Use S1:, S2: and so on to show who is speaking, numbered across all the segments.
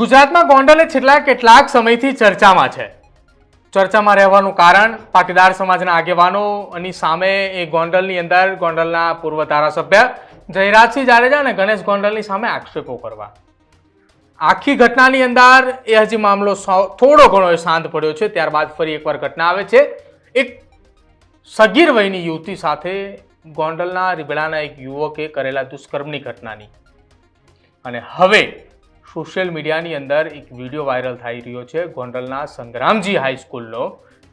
S1: ગુજરાતમાં ગોંડલ છેલ્લા કેટલાક સમયથી ચર્ચામાં છે. ચર્ચામાં રહેવાનું કારણ પાટીદાર સમાજના આગેવાનોની સામે એ ગોંડલની અંદર ગોંડલના પૂર્વ ધારાસભ્ય જયરાજસિંહ જાડેજા અને ગણેશ ગોંડલની સામે આક્ષેપો કરવા. આખી ઘટનાની અંદર એ હજી મામલો થોડો ઘણો એ શાંત પડ્યો છે. ત્યારબાદ ફરી એકવાર ઘટના આવે છે. એક સગીર વયની યુવતી સાથે ગોંડલના રીબડાના એક યુવકે કરેલા દુષ્કર્મની ઘટનાની. અને હવે સોશિયલ મીડિયાની અંદર એક વીડિયો વાયરલ થઈ રહ્યો છે ગોંડલના સંગ્રામજી હાઈસ્કૂલનો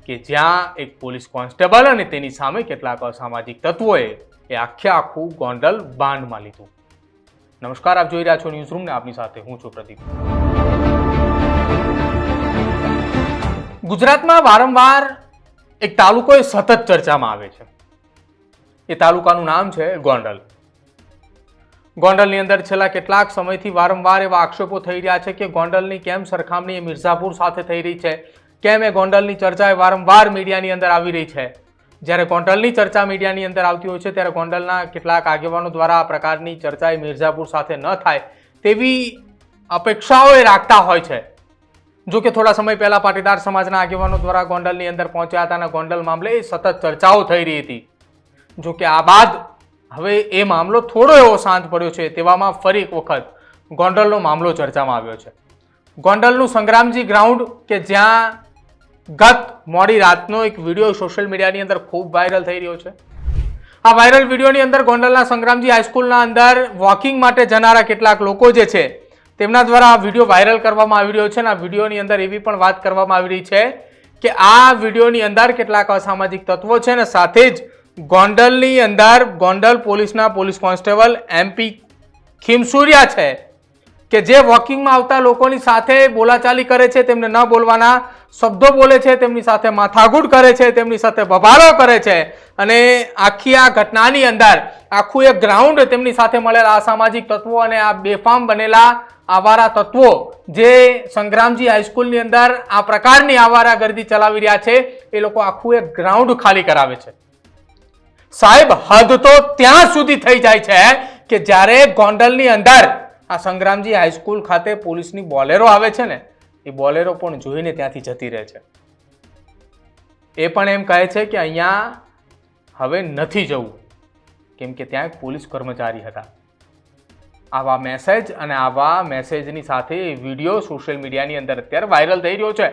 S1: કે જ્યાં એક પોલીસ કોન્સ્ટેબલ અને તેની સામે કેટલાક અસામાજિક તત્વોએ એ આખે આખું ગોંડલ બાંધમાં લીધું. નમસ્કાર, આપ જોઈ રહ્યા છો ન્યૂઝ રૂમ ને આપની સાથે હું છું પ્રદીપ. ગુજરાતમાં વારંવાર એક તાલુકો એ સતત ચર્ચામાં આવે છે. એ તાલુકાનું નામ છે ગોંડલ. ગોંડલની અંદર છેલ્લા કેટલાક સમયથી વારંવાર એવા આક્ષેપો થઈ રહ્યા છે કે ગોંડલની કેમ સરખામણી એ મિર્ઝાપુર સાથે થઈ રહી છે? કેમ એ ગોંડલની ચર્ચા એ વારંવાર મીડિયાની અંદર આવી રહી છે? જ્યારે ગોંડલની ચર્ચા મીડિયાની અંદર આવતી હોય છે, ત્યારે ગોંડલના કેટલાક આગેવાનો દ્વારા આ પ્રકારની ચર્ચા એ મિર્ઝાપુર સાથે ન થાય તેવી અપેક્ષાઓ એ રાખતા હોય છે. જો કે થોડા સમય પહેલાં પાટીદાર સમાજના આગેવાનો દ્વારા ગોંડલની અંદર પહોંચ્યા હતા અને ગોંડલ મામલે સતત ચર્ચાઓ થઈ રહી હતી. જો કે આ બાદ હવે એ મામલો થોડો એવો શાંત પડ્યો છે તેવામાં ફરી એક વખત ગોંડલનો મામલો ચર્ચામાં આવ્યો છે. ગોંડલનું સંગ્રામજી ગ્રાઉન્ડ કે જ્યાં ગત મોડી રાતનો એક વીડિયો સોશિયલ મીડિયાની અંદર ખૂબ વાયરલ થઈ રહ્યો છે. આ વાયરલ વિડીયોની અંદર ગોંડલના સંગ્રામજી હાઈસ્કૂલના અંદર વોકિંગ માટે જનારા કેટલાક લોકો જે છે તેમના દ્વારા આ વીડિયો વાયરલ કરવામાં આવી રહ્યો છે અને આ વિડીયોની અંદર એવી પણ વાત કરવામાં આવી રહી છે કે આ વિડીયોની અંદર કેટલાક અસામાજિક તત્વો છે અને સાથે જ ગોંડલની અંદર ગોંડલ પોલીસના પોલીસ કોન્સ્ટેબલ એમપી ખીમસુરિયા છે કે જે વોકિંગમાં આવતા લોકોની સાથે બોલાચાલી કરે છે, તેમને ન બોલવાના શબ્દો બોલે છે, તેમની સાથે માથાકૂટ કરે છે, તેમની સાથે બભારો કરે છે અને આખી આ ઘટનાની અંદર આખું એક ગ્રાઉન્ડ તેમની સાથે મળેલા અસામાજિક તત્વો અને આ બેફામ બનેલા આવારા તત્વો જે સંગ્રામજી હાઈસ્કૂલની અંદર આ પ્રકારની આવારાગર્દી ચલાવી રહ્યા છે, એ લોકો આખું એક ગ્રાઉન્ડ ખાલી કરાવે છે. સાહેબ, હદ તો ત્યાં સુધી થઈ જાય છે કે જ્યારે ગોંડલની અંદર આ સંગ્રામજી હાઈસ્કૂલ ખાતે પોલીસની બોલેરો આવે છે ને, એ બોલેરો પણ જોઈને ત્યાંથી જતી રહે છે. એ પણ એમ કહે છે કે અહીંયા હવે નથી જવું, કેમ કે ત્યાં એક પોલીસ કર્મચારી હતા. આવા મેસેજ અને આવા મેસેજની સાથે વીડિયો સોશિયલ મીડિયાની અંદર અત્યારે વાયરલ થઈ રહ્યો છે.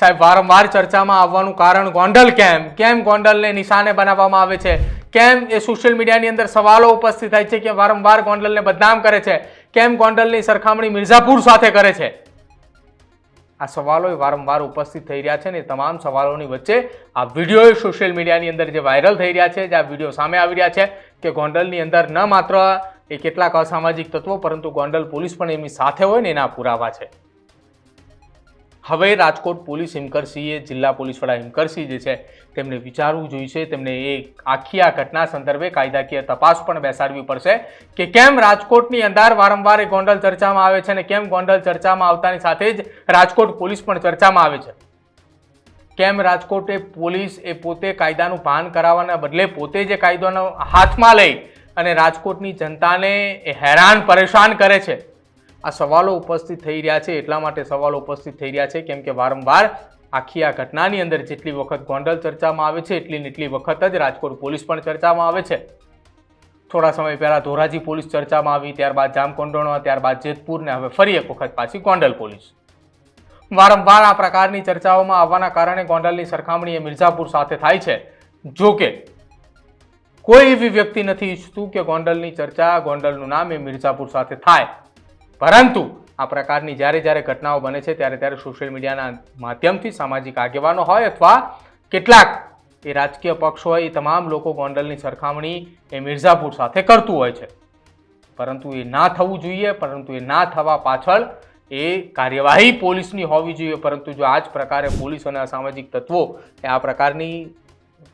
S1: સાહેબ, વારંવાર ચર્ચામાં આવવાનું કારણ ગોંડલ કેમ? કેમ ગોંડલને નિશાને બનાવવામાં આવે છે? કેમ એ સોશિયલ મીડિયાની અંદર સવાલો ઉપસ્થિત થાય છે કે વારંવાર ગોંડલને બદનામ કરે છે? કેમ ગોંડલની સરખામણી મિર્ઝાપુર સાથે કરે છે? આ સવાલો વારંવાર ઉપસ્થિત થઈ રહ્યા છે ને તમામ સવાલોની વચ્ચે આ વીડિયો સોશિયલ મીડિયાની અંદર જે વાયરલ થઈ રહ્યા છે, જે આ વીડિયો સામે આવી રહ્યા છે કે ગોંડલની અંદર ન માત્ર એ કેટલાક અસામાજિક તત્વો, પરંતુ ગોંડલ પોલીસ પણ એમની સાથે હોય ને એના પુરાવા છે. હવે રાજકોટ પોલીસ હિમકરસિંહે જિલ્લા પોલીસ વડા હિમકરસિંહ જે છે, તેમને વિચારવું જોઈશે. તેમને એ આખી આ ઘટના સંદર્ભે કાયદાકીય તપાસ પણ બેસાડવી પડશે કે કેમ રાજકોટની અંદર વારંવાર એ ગોંડલ ચર્ચામાં આવે છે અને કેમ ગોંડલ ચર્ચામાં આવતાની સાથે જ રાજકોટ પોલીસ પણ ચર્ચામાં આવે છે. કેમ રાજકોટ એ પોલીસ એ પોતે કાયદાનું ભાન કરાવવાના બદલે પોતે જે કાયદાનો હાથમાં લઈ અને રાજકોટની જનતાને એ હેરાન પરેશાન કરે છે? આ સવાલો ઉપસ્થિત થઈ રહ્યા છે, એટલા માટે સવાલો ઉપસ્થિત થઈ રહ્યા છે, કેમ કે વારંવાર આખી આ ઘટનાની અંદર જેટલી વખત ગોંડલ ચર્ચામાં આવે છે, એટલી ને એટલી વખત જ રાજકોટ પોલીસ પણ ચર્ચામાં આવે છે. થોડા સમય પહેલાં ધોરાજી પોલીસ ચર્ચામાં આવી, ત્યારબાદ જામકોંડોણા ત્યારબાદ જેતપુર ને હવે ફરી એક વખત પાછી ગોંડલ પોલીસ. વારંવાર આ પ્રકારની ચર્ચાઓમાં આવવાના કારણે ગોંડલની સરખામણી એ મિર્ઝાપુર સાથે થાય છે. જો કે, કોઈ એવી વ્યક્તિ નથી ઈચ્છતું કે ગોંડલની ચર્ચા, ગોંડલનું નામ એ મિર્ઝાપુર સાથે થાય. પરંતુ આ પ્રકારની જ્યારે જ્યારે ઘટનાઓ બને છે, ત્યારે ત્યારે સોશિયલ મીડિયાના માધ્યમથી સામાજિક આગેવાનો હોય અથવા કેટલાક એ રાજકીય પક્ષ હોય, એ તમામ લોકો ગોંડલની સરખામણી એ મિર્ઝાપુર સાથે કરતું હોય છે. પરંતુ એ ના થવું જોઈએ, પરંતુ એ ના થવા પાછળ એ કાર્યવાહી પોલીસની હોવી જોઈએ. પરંતુ જો આ જ પ્રકારે પોલીસ અને અસામાજિક તત્વો એ આ પ્રકારની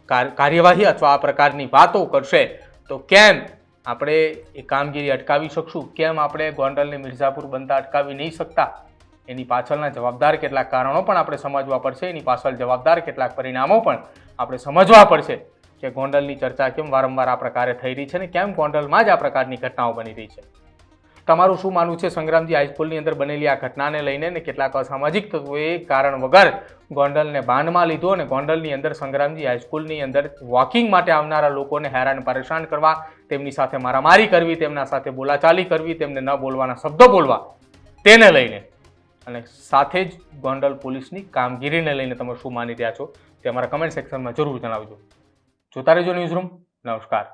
S1: કાર- કાર્યવાહી અથવા આ પ્રકારની વાતો કરશે, તો કેમ આપણે એ કામગીરી અટકાવી શકશું? કેમ આપણે ગોંડલને મિર્ઝાપુર બનતા અટકાવી નહીં શકતા? એની પાછળના જવાબદાર કેટલાક કારણો પણ આપણે સમજવા પડશે. એની પાછળ જવાબદાર કેટલાક પરિણામો પણ આપણે સમજવા પડશે કે ગોંડલની ચર્ચા કેમ વારંવાર આ પ્રકારે થઈ રહી છે ને કેમ ગોંડલમાં જ આ પ્રકારની ઘટનાઓ બની રહી છે. તમારું શું માનવું છે સંગ્રામજી? હાઈસ્કૂલની અંદર બનેલી આ ઘટનાને લઈને ને કેટલાક અસામાજિક તત્વોએ કારણ વગર ગોંડલને બાંધમાં લીધો અને ગોંડલની અંદર સંગ્રામજી હાઈસ્કૂલની અંદર વોકિંગ માટે આવનારા લોકોને હેરાન પરેશાન કરવા, તેમની સાથે મારામારી કરવી, તેમના સાથે બોલાચાલી કરવી, તેમને ન બોલવાના શબ્દો બોલવા, તેને લઈને. અને સાથે જ ગોંડલ પોલીસની કામગીરીને લઈને તમે શું માની રહ્યા છો તે અમારા કમેન્ટ સેક્શનમાં જરૂર જણાવજો. જોતા રહેજો ન્યૂઝ રૂમ નમસ્કાર.